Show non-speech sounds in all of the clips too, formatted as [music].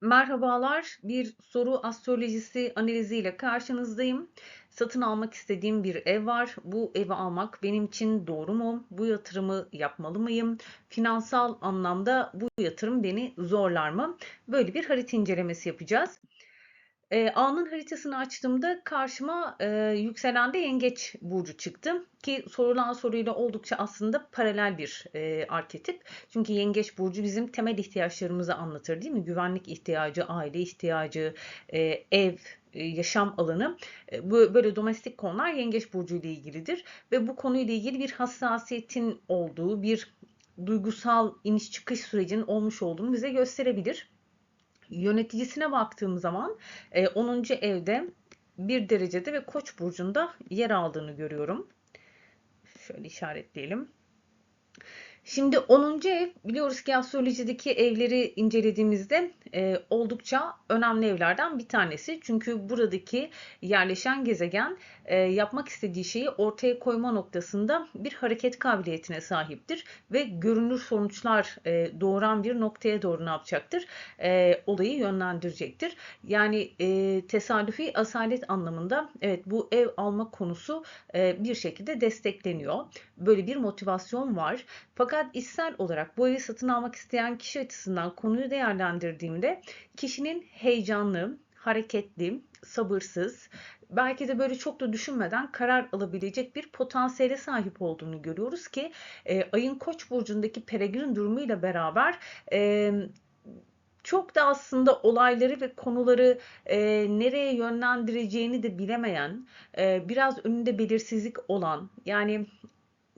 Merhabalar, bir soru astrolojisi analiziyle karşınızdayım. Satın almak istediğim bir ev var. Bu evi almak benim için doğru mu? Bu yatırımı yapmalı mıyım? Finansal anlamda bu yatırım beni zorlar mı? Böyle bir harita incelemesi yapacağız. Eee, A'nın haritasını açtığımda karşıma eee, yükselende Yengeç burcu çıktı ki sorulan soruyla oldukça aslında paralel bir eee, arketip. Çünkü Yengeç burcu bizim temel ihtiyaçlarımızı anlatır değil mi? Güvenlik ihtiyacı, aile ihtiyacı, eee, ev, yaşam alanı. E, bu böyle domestik konular Yengeç burcu ile ilgilidir ve bu konuyla ilgili bir hassasiyetin olduğu, bir duygusal iniş çıkış sürecinin olmuş olduğunu bize gösterebilir. Yöneticisine baktığım zaman 10. E, evde bir derecede ve Koç burcunda yer aldığını görüyorum. Şöyle işaretleyelim. Şimdi 10. ev biliyoruz ki astrolojideki evleri incelediğimizde e, oldukça önemli evlerden bir tanesi. Çünkü buradaki yerleşen gezegen e, yapmak istediği şeyi ortaya koyma noktasında bir hareket kabiliyetine sahiptir ve görünür sonuçlar e, doğuran bir noktaya doğru ne yapacaktır? E, olayı yönlendirecektir. Yani e, tesadüfi asalet anlamında evet bu ev alma konusu e, bir şekilde destekleniyor. Böyle bir motivasyon var. Fakat içsel olarak bu evi satın almak isteyen kişi açısından konuyu değerlendirdiğimde kişinin heyecanlı, hareketli, sabırsız, belki de böyle çok da düşünmeden karar alabilecek bir potansiyele sahip olduğunu görüyoruz ki e, ayın koç burcundaki peregrin durumuyla beraber e, çok da aslında olayları ve konuları e, nereye yönlendireceğini de bilemeyen, e, biraz önünde belirsizlik olan, yani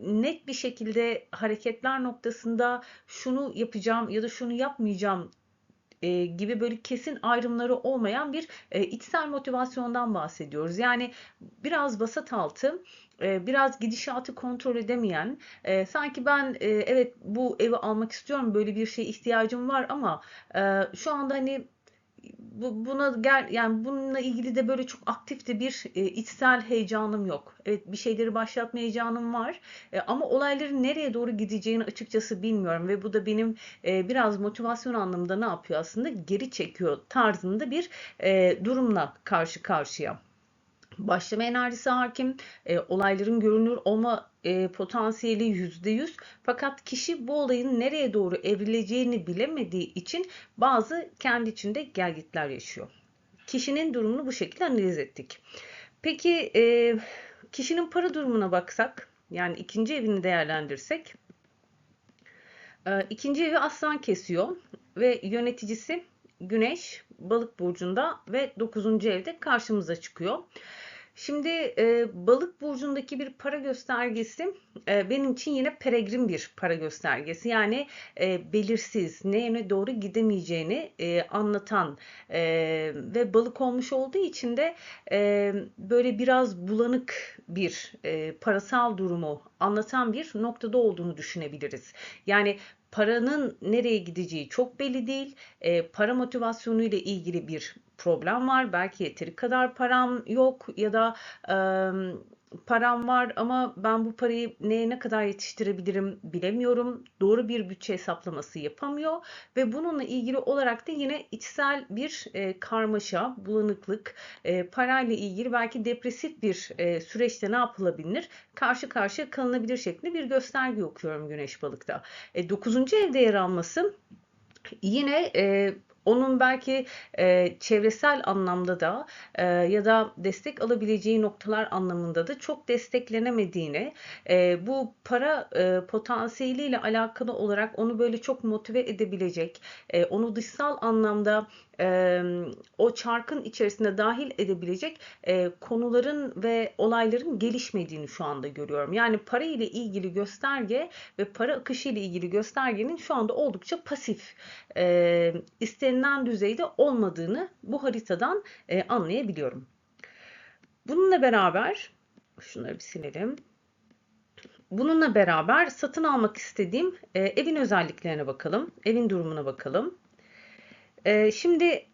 net bir şekilde hareketler noktasında şunu yapacağım ya da şunu yapmayacağım e, gibi böyle kesin ayrımları olmayan bir e, içsel motivasyondan bahsediyoruz. Yani biraz basat altı, e, biraz gidişatı kontrol edemeyen, e, sanki ben e, evet bu evi almak istiyorum, böyle bir şeye ihtiyacım var ama e, şu anda hani bu, buna gel yani bununla ilgili de böyle çok aktif de bir e, içsel heyecanım yok. Evet bir şeyleri başlatma heyecanım var. E, ama olayların nereye doğru gideceğini açıkçası bilmiyorum ve bu da benim e, biraz motivasyon anlamında ne yapıyor aslında? Geri çekiyor tarzında bir e, durumla karşı karşıya başlama enerjisi hakim, e, olayların görünür olma e, potansiyeli %100 fakat kişi bu olayın nereye doğru evrileceğini bilemediği için bazı kendi içinde gelgitler yaşıyor. Kişinin durumunu bu şekilde analiz ettik. Peki e, kişinin para durumuna baksak, yani ikinci evini değerlendirsek, e, ikinci evi aslan kesiyor ve yöneticisi Güneş balık burcunda ve 9. evde karşımıza çıkıyor. Şimdi e, balık burcundaki bir para göstergesi e, benim için yine peregrin bir para göstergesi. Yani e, belirsiz, ne yöne doğru gidemeyeceğini e, anlatan e, ve balık olmuş olduğu için de e, böyle biraz bulanık bir e, parasal durumu anlatan bir noktada olduğunu düşünebiliriz. Yani paranın nereye gideceği çok belli değil. E, para motivasyonu ile ilgili bir problem var. Belki yeteri kadar param yok ya da e, param var ama ben bu parayı neye ne kadar yetiştirebilirim bilemiyorum. Doğru bir bütçe hesaplaması yapamıyor ve bununla ilgili olarak da yine içsel bir e, karmaşa, bulanıklık, e, parayla ilgili belki depresif bir e, süreçte ne yapılabilir? Karşı karşıya kalınabilir şeklinde bir gösterge okuyorum Güneş Balık'ta. E, 9. evde yer alması yine e, onun belki e, çevresel anlamda da e, ya da destek alabileceği noktalar anlamında da çok desteklenemediğini, e, bu para e, potansiyeliyle alakalı olarak onu böyle çok motive edebilecek, e, onu dışsal anlamda e, o çarkın içerisinde dahil edebilecek e, konuların ve olayların gelişmediğini şu anda görüyorum. Yani para ile ilgili gösterge ve para akışı ile ilgili göstergenin şu anda oldukça pasif, e, istenilen düzeyde olmadığını bu haritadan e, anlayabiliyorum. Bununla beraber şunları bir silelim. Bununla beraber satın almak istediğim e, evin özelliklerine bakalım. Evin durumuna bakalım. E, şimdi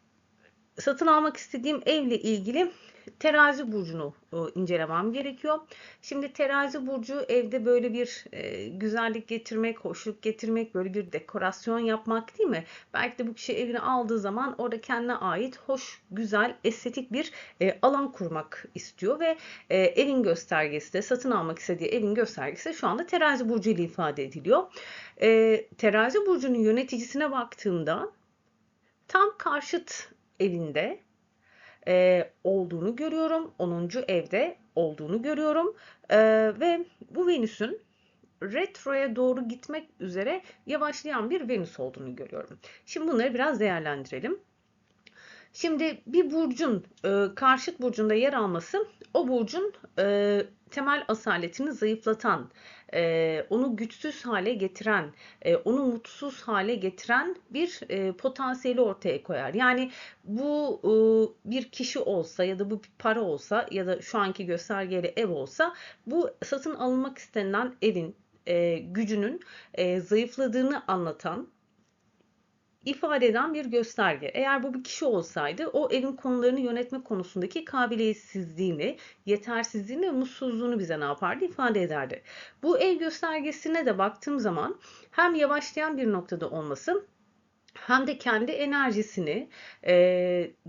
satın almak istediğim evle ilgili terazi burcunu e, incelemem gerekiyor. Şimdi terazi burcu evde böyle bir e, güzellik getirmek, hoşluk getirmek, böyle bir dekorasyon yapmak değil mi? Belki de bu kişi evini aldığı zaman orada kendine ait hoş, güzel, estetik bir e, alan kurmak istiyor ve evin göstergesi de satın almak istediği evin göstergesi şu anda terazi burcu ile ifade ediliyor. Terazi burcunun yöneticisine baktığımda tam karşıt evinde e, olduğunu görüyorum. 10. evde olduğunu görüyorum. E, ve bu Venüs'ün retroya doğru gitmek üzere yavaşlayan bir Venüs olduğunu görüyorum. Şimdi bunları biraz değerlendirelim. Şimdi bir burcun e, karşıt burcunda yer alması o burcun e, temel asaletini zayıflatan, e, onu güçsüz hale getiren, e, onu mutsuz hale getiren bir e, potansiyeli ortaya koyar. Yani bu e, bir kişi olsa ya da bu bir para olsa ya da şu anki göstergeli ev olsa bu satın alınmak istenilen evin e, gücünün e, zayıfladığını anlatan ifade eden bir gösterge. Eğer bu bir kişi olsaydı o evin konularını yönetme konusundaki kabiliyetsizliğini, yetersizliğini ve mutsuzluğunu bize ne yapardı? ifade ederdi. Bu ev göstergesine de baktığım zaman hem yavaşlayan bir noktada olması hem de kendi enerjisini e,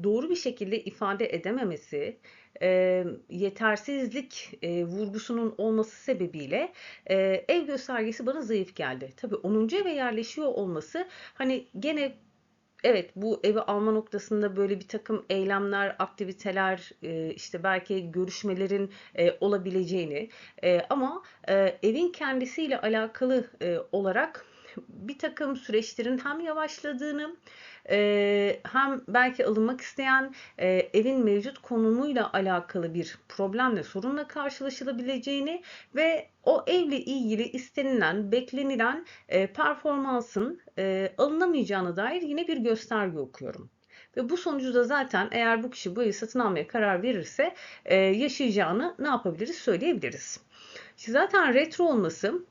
doğru bir şekilde ifade edememesi, e, yetersizlik e, vurgusunun olması sebebiyle e, ev göstergesi bana zayıf geldi. Tabii 10. eve yerleşiyor olması hani gene Evet bu evi alma noktasında böyle bir takım eylemler, aktiviteler, e, işte belki görüşmelerin e, olabileceğini e, ama e, evin kendisiyle alakalı e, olarak bir takım süreçlerin hem yavaşladığını e, hem belki alınmak isteyen e, evin mevcut konumuyla alakalı bir problemle, sorunla karşılaşılabileceğini ve o evle ilgili istenilen, beklenilen e, performansın e, alınamayacağına dair yine bir gösterge okuyorum. Ve bu sonucu da zaten eğer bu kişi bu evi satın almaya karar verirse e, yaşayacağını ne yapabiliriz söyleyebiliriz. Zaten retro olması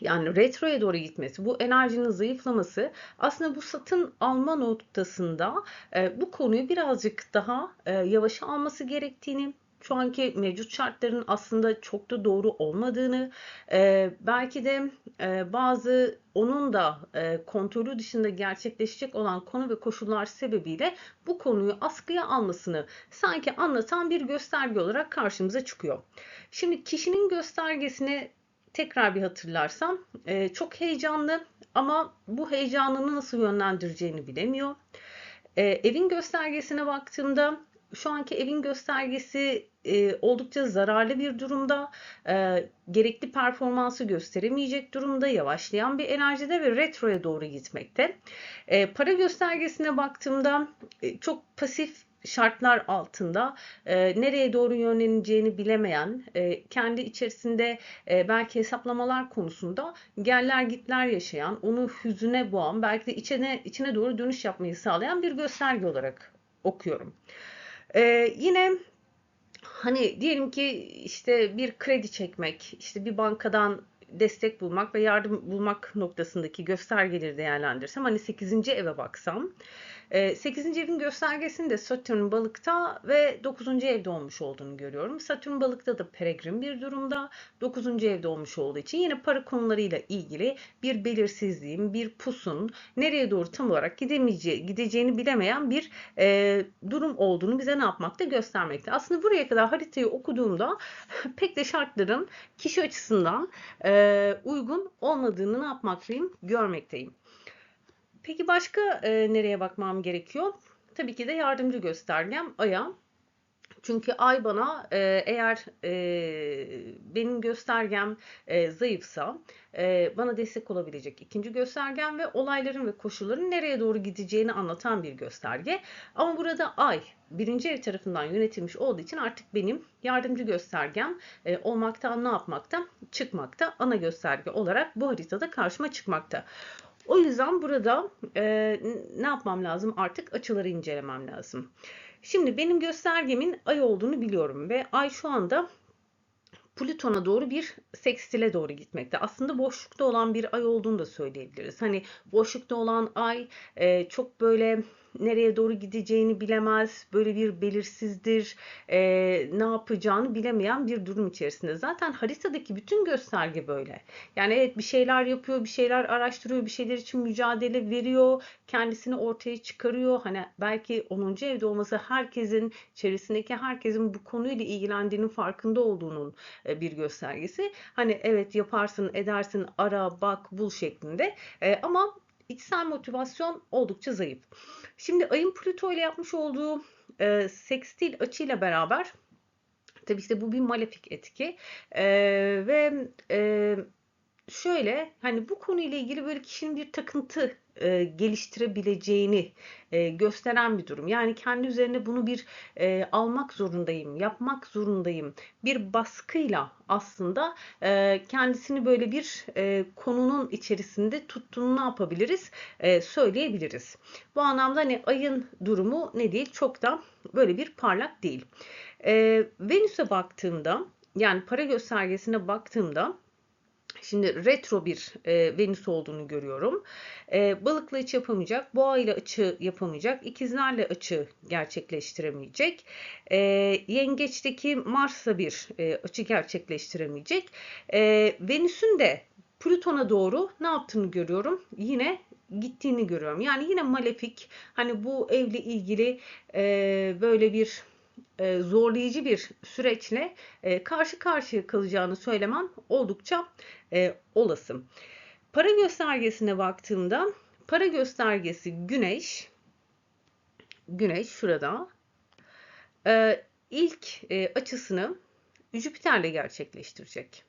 yani retroya doğru gitmesi, bu enerjinin zayıflaması aslında bu satın alma noktasında e, bu konuyu birazcık daha e, yavaşa alması gerektiğini, şu anki mevcut şartların aslında çok da doğru olmadığını, e, belki de e, bazı onun da e, kontrolü dışında gerçekleşecek olan konu ve koşullar sebebiyle bu konuyu askıya almasını sanki anlatan bir gösterge olarak karşımıza çıkıyor. Şimdi kişinin göstergesine tekrar bir hatırlarsam e, çok heyecanlı ama bu heyecanını nasıl yönlendireceğini bilemiyor. E, evin göstergesine baktığımda şu anki evin göstergesi e, oldukça zararlı bir durumda, e, gerekli performansı gösteremeyecek durumda, yavaşlayan bir enerjide ve retroya doğru gitmekte. E, para göstergesine baktığımda e, çok pasif şartlar altında e, nereye doğru yönleneceğini bilemeyen, e, kendi içerisinde e, belki hesaplamalar konusunda geller gitler yaşayan, onu hüzüne boğan, belki de içine içine doğru dönüş yapmayı sağlayan bir gösterge olarak okuyorum. E, yine hani diyelim ki işte bir kredi çekmek, işte bir bankadan destek bulmak ve yardım bulmak noktasındaki göstergeleri değerlendirsem hani 8. eve baksam 8. Ee, evin göstergesinde Satürn balıkta ve 9. evde olmuş olduğunu görüyorum. Satürn balıkta da peregrin bir durumda. 9. evde olmuş olduğu için yine para konularıyla ilgili bir belirsizliğin, bir pusun nereye doğru tam olarak gidemeyeceği, gideceğini bilemeyen bir e, durum olduğunu bize ne yapmakta göstermekte. Aslında buraya kadar haritayı okuduğumda [laughs] pek de şartların kişi açısından e, uygun olmadığını ne yapmaktayım görmekteyim. Peki başka e, nereye bakmam gerekiyor? Tabii ki de yardımcı göstergem Ay'a. Çünkü ay bana e, eğer e, benim göstergem e, zayıfsa e, bana destek olabilecek ikinci göstergem ve olayların ve koşulların nereye doğru gideceğini anlatan bir gösterge. Ama burada ay birinci ev tarafından yönetilmiş olduğu için artık benim yardımcı göstergem e, olmaktan ne yapmakta? Çıkmakta. Ana gösterge olarak bu haritada karşıma çıkmakta. O yüzden burada e, ne yapmam lazım? Artık açıları incelemem lazım. Şimdi benim göstergemin ay olduğunu biliyorum ve ay şu anda Plüton'a doğru bir sekstile doğru gitmekte. Aslında boşlukta olan bir ay olduğunu da söyleyebiliriz. Hani boşlukta olan ay e, çok böyle nereye doğru gideceğini bilemez, böyle bir belirsizdir, e, ne yapacağını bilemeyen bir durum içerisinde. Zaten haritadaki bütün gösterge böyle. Yani evet bir şeyler yapıyor, bir şeyler araştırıyor, bir şeyler için mücadele veriyor, kendisini ortaya çıkarıyor. Hani belki 10. evde olması herkesin, çevresindeki herkesin bu konuyla ilgilendiğinin farkında olduğunun e, bir göstergesi. Hani evet yaparsın, edersin, ara, bak, bul şeklinde. E, ama içsel motivasyon oldukça zayıf. Şimdi ayın Plüto ile yapmış olduğu e, sekstil açıyla beraber tabii işte bu bir malefik etki e, ve e, şöyle hani bu konuyla ilgili böyle kişinin bir takıntı e, geliştirebileceğini e, gösteren bir durum. Yani kendi üzerine bunu bir e, almak zorundayım, yapmak zorundayım. Bir baskıyla aslında e, kendisini böyle bir e, konunun içerisinde tuttuğunu ne yapabiliriz? E, söyleyebiliriz. Bu anlamda hani ayın durumu ne değil? Çok da böyle bir parlak değil. E, Venüs'e baktığımda yani para göstergesine baktığımda Şimdi retro bir e, Venüs olduğunu görüyorum. E, balıkla açı yapamayacak, boğa ile açı yapamayacak, ikizlerle açı gerçekleştiremeyecek. E, yengeçteki Mars'la bir e, açı gerçekleştiremeyecek. E, Venüs'ün de Plüton'a doğru ne yaptığını görüyorum. Yine gittiğini görüyorum. Yani yine malefik. Hani bu evle ilgili e, böyle bir zorlayıcı bir süreçle e, karşı karşıya kalacağını söylemem oldukça e, olası. Para göstergesine baktığımda para göstergesi güneş güneş şurada ilk açısını Jüpiter'le gerçekleştirecek.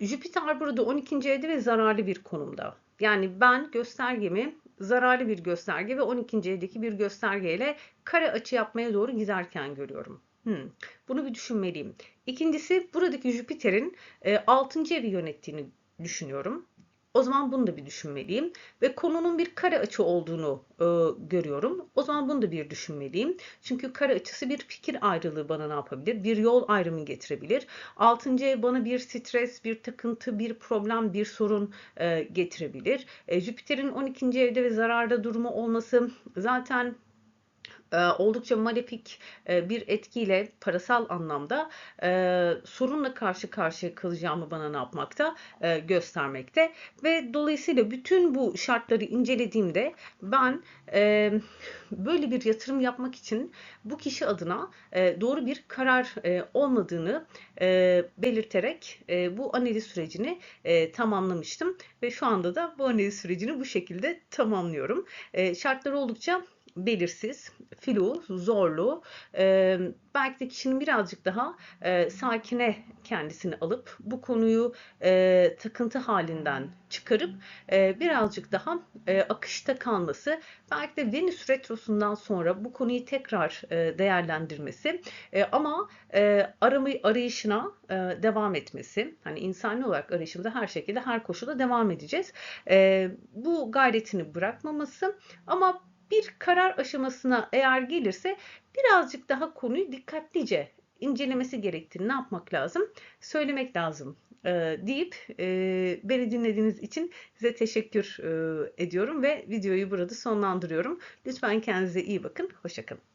Jüpiter burada 12. evde ve zararlı bir konumda. Yani ben göstergemi zararlı bir gösterge ve 12. evdeki bir göstergeyle kare açı yapmaya doğru giderken görüyorum. Hmm, bunu bir düşünmeliyim. İkincisi buradaki Jüpiter'in 6. evi yönettiğini düşünüyorum. O zaman bunu da bir düşünmeliyim. Ve konunun bir kare açı olduğunu e, görüyorum. O zaman bunu da bir düşünmeliyim. Çünkü kare açısı bir fikir ayrılığı bana ne yapabilir? Bir yol ayrımı getirebilir. Altıncı ev bana bir stres, bir takıntı, bir problem, bir sorun e, getirebilir. E, Jüpiter'in 12. evde ve zararda durumu olması zaten oldukça malefik e, bir etkiyle parasal anlamda e, sorunla karşı karşıya kalacağımı bana ne yapmakta göstermekte ve dolayısıyla bütün bu şartları incelediğimde ben böyle bir yatırım yapmak için bu kişi adına doğru bir karar olmadığını belirterek bu analiz sürecini tamamlamıştım ve şu anda da bu analiz sürecini bu şekilde tamamlıyorum. Şartları oldukça belirsiz, flu, zorlu. E, belki de kişinin birazcık daha e, sakine kendisini alıp bu konuyu e, takıntı halinden çıkarıp e, birazcık daha e, akışta kalması, belki de Venüs retrosundan sonra bu konuyu tekrar e, değerlendirmesi e, ama e, aramayı arayışına e, devam etmesi. Hani insani olarak arayışımıza her şekilde her koşulda devam edeceğiz. E, bu gayretini bırakmaması ama bir karar aşamasına eğer gelirse birazcık daha konuyu dikkatlice incelemesi gerektiğini ne yapmak lazım? Söylemek lazım e, deyip e, beni dinlediğiniz için size teşekkür e, ediyorum ve videoyu burada sonlandırıyorum. Lütfen kendinize iyi bakın. Hoşçakalın.